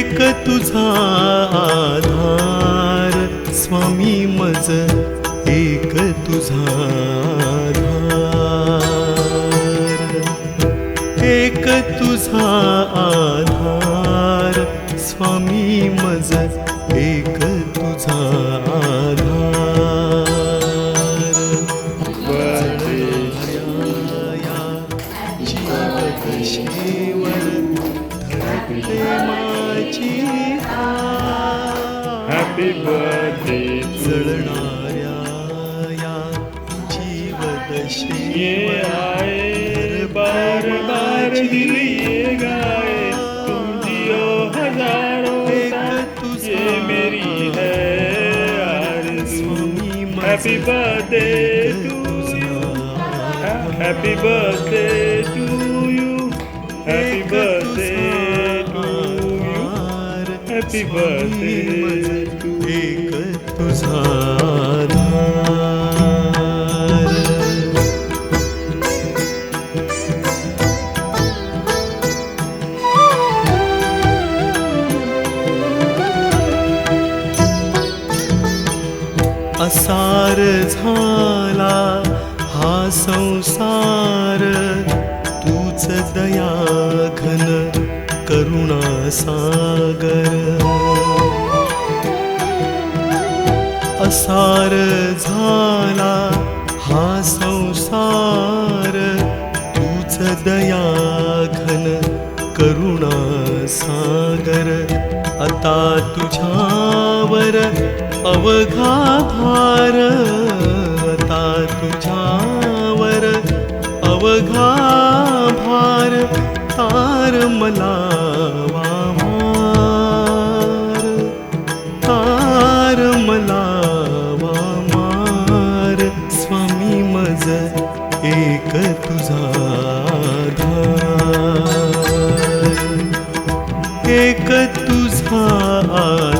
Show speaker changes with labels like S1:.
S1: एक तुझा आधार. स्वामी मज एक तुझा आधार. एक तुझा आधार. स्वामी मज एक तुझा आधार. या
S2: birthday to
S1: जळणाऱ्या या
S2: ये
S1: जीवदशेवर
S2: आए बार बार दिल ये गाए तुम जियो हजारों ये मेरी है happy birthday to you happy birthday
S1: एक तुझा असार झाला हा संसार तूच दया करुणासागर सागर. असार झाला हा संसार तूच दया घन करुणा सागर. आता तुझ्यावर अवघा भार आता तुझ्यावर अवघा भार तार मला मार तार मला वामार स्वामी मज एक तुझा धार एक तुझा